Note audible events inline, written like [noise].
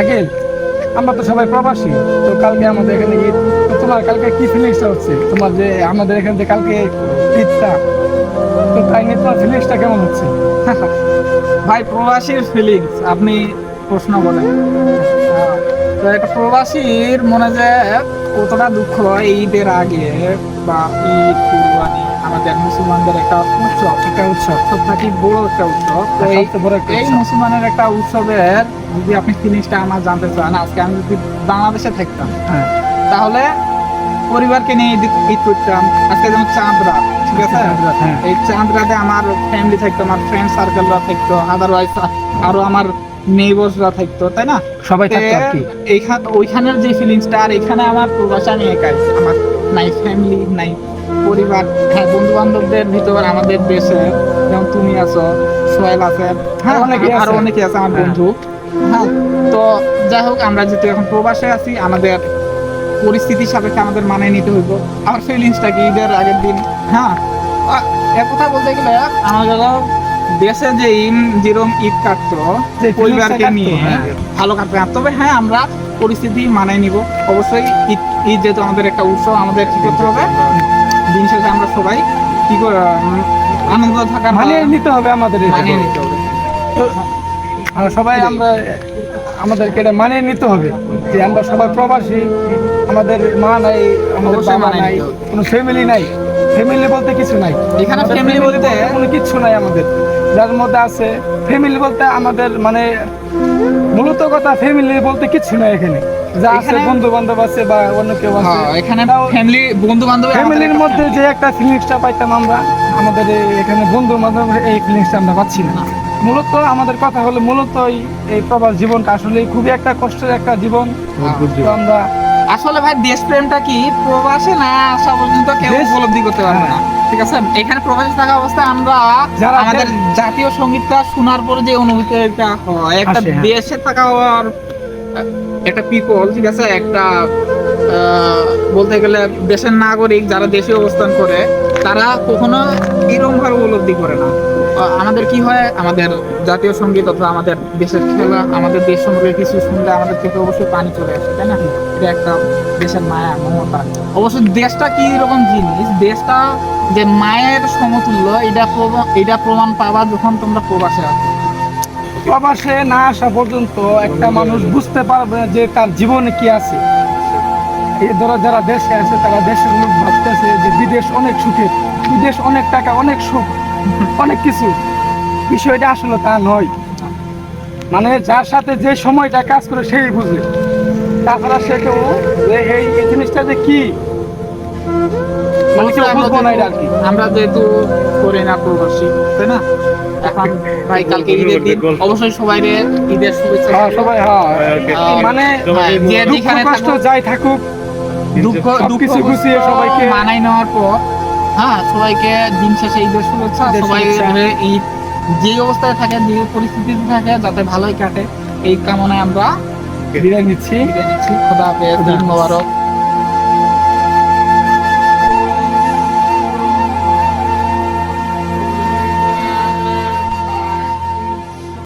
শাকিল আমরা তো সবাই প্রবাসী। তো কালকে আমাদের এখানে ঈদ তো তোমার কালকে কি ফিলিংসটা হচ্ছে? তোমার যে আমাদের এখানে যে কালকে ঈদটা? তো তাই নিয়ে তোমার ফিলিংসটা কেমন হচ্ছে? [laughs] ভাই, প্রবাসীর ফিলিংস আপনি প্রশ্ন বলেন তো একটা প্রবাসীর মনে যে কতটা দুঃখ হয় ঈদের আগে বা ঈদ কুরবানি আমাদের মুসলমানদের একটা উৎসব একটা উৎসব সব থাকি বড় একটা উৎসব। তো এই মুসলমানের একটা উৎসবের যদি আপনি ফিলিংসটা আমার জানতে চান আজকে আমি যদি বাংলাদেশে থাকতাম হ্যাঁ। তাহলে পরিবারকে নিয়ে ঈদ ঈদ করতাম। আজকে যেমন চাঁদ রাত ঠিক আছে? হ্যাঁ। এই চাঁদ রাতে আমার ফ্যামিলি থাকতো আমার ফ্রেন্ড সার্কেলরা থাকতো আদারওয়াইজ আরও আমার নেইবার্সরা থাকতো তাই না? সবাই থাকতো আর কি। এইখান ওইখানের যে ফিলিংসটা আর এখানে আমার প্রবাসে আমি একাই। আমার নাই ফ্যামিলি নাই পরিবার হ্যাঁ বন্ধু বান্ধবদের ভিতর আমাদের দেশে যেমন তুমি আছো সোহেল আছে হ্যাঁ অনেকে আরও অনেকে আছে আমার হ্যাঁ। বন্ধু। হ্যাঁ তো যাই হোক আমরা যেহেতু এখন প্রবাসে আছি আমাদের পরিস্থিতির সাপেক্ষে আমাদের মানিয়ে নিতে হইব। আমার ফিলিংসটা কি? ঈদের আগের দিন হ্যাঁ। এক কথা বলতে গেলে আমাদের দেশে যে ইন যেরকম ঈদ কাটতো পরিবারকে নিয়ে হ্যাঁ। ভালো কাটবে তবে হ্যাঁ আমরা পরিস্থিতি মানায় নিব। অবশ্যই ঈদ ঈদ যেহেতু আমাদের একটা উৎসব আমাদের কি করতে হবে? দিন শেষে আমরা সবাই কি করে আনন্দ থাকার মানিয়ে নিতে হবে আমাদের মানিয়ে নিতে হবে। সবাই আমরা আমাদেরকে এটা মানিয়ে নিতে হবে। যে আমরা সবাই প্রবাসী আমাদের মা নাই আমাদের বাবা নাই কোনো ফ্যামিলি নাই। ফ্যামিলি বলতে কিছু নাই। এখানে family বলতে- কোনো কিছু নাই আমাদের। যার মধ্যে আছে ফ্যামিলি বলতে আমাদের মানে মূলত কথা ফ্যামিলি বলতে কিছু নাই এখানে। যা আছে বন্ধু বান্ধব আছে বা অন্য কেউ আছে। হ্যাঁ, এখানে ফ্যামিলি বন্ধু বান্ধব ফ্যামিলির মধ্যে যে একটা ফিলিংসটা পাইতাম আমরা আমাদের এখানে বন্ধু বান্ধব এই ফিলিংসটা আমরা পাচ্ছি না। মূলত আমাদের কথা হলো মূলত এই- এই প্রবাস জীবনটা আসলে খুবই একটা কষ্টের একটা জীবন। আমরা আসলে ভাই দেশপ্রেমটা কি? প্রবাসে না আসা পর্যন্ত কেউ উপলব্ধি করতে পারবে না। ঠিক আছে? এখানে প্রবাসে থাকা অবস্থায় আমরা যারা আমাদের জাতীয় সঙ্গীতটা শোনার পরে যে অনুভূতিটা হয় একটা হ্যাঁ। দেশে থাকা হওয়ার একটা পিপল ঠিক আছে? একটা আহ, বলতে গেলে দেশের নাগরিক যারা দেশে অবস্থান করে তারা কখনো এরকম ভাবে উপলব্ধি করে না। আমাদের কি হয়? আমাদের জাতীয় সংগীত অথবা আমাদের দেশের খেলা, আমাদের দেশ সম্পর্কে কিছু শুনলে আমাদের থেকে অবশ্যই পানি চলে আসে, তাই না? এটা একটা দেশের মায়া, মমতা। অবশ্য দেশটা কি রকম জিনিস? দেশটা যে মায়ের সমতুল্য, এটা এটা প্রমাণ পাবা যখন তোমরা প্রবাসে আসো প্রবাসে না আসা পর্যন্ত একটা মানুষ বুঝতে পারবে যে তার জীবনে কি আছে। এই ধরো যারা দেশে আছে, তারা দেশের লোক ভাবতেছে যে বিদেশ অনেক সুখের, বিদেশ অনেক টাকা, অনেক সুখ। অনেক কিছু। বিষয়টা আসলে তা নয়। মানে যার সাথে যে সময়টা কাজ করে সেই বুঝে। তাছাড়া সে কেউ এই জিনিসটা যে কি? মানে কেউ আমরা বুঝব না এটা আর কি। যেহেতু- আমরা যেহেতু করি না প্রবাসী তাই না? এখন ভাই কালকে ঈদের দিন। অবশ্যই সবাই ঈদের শুভেচ্ছা। হ্যাঁ সবাই হ্যাঁ। মানে যে যেখানে কষ্ট যাই থাকুক দুঃখ দুঃখ গুছিয়ে সবাইকে মানাই নেওয়ার পর হ্যাঁ সবাইকে দিন শেষে ঈদের শুভেচ্ছা সবাই ঈদ যে অবস্থায় থাকে যে পরিস্থিতিতে থাকে যাতে ভালোই কাটে এই কামনায় আমরা বিদায় নিচ্ছি। বিদায় নিচ্ছি। খোদা হাফেজ ধন্যবাদ মোবারক।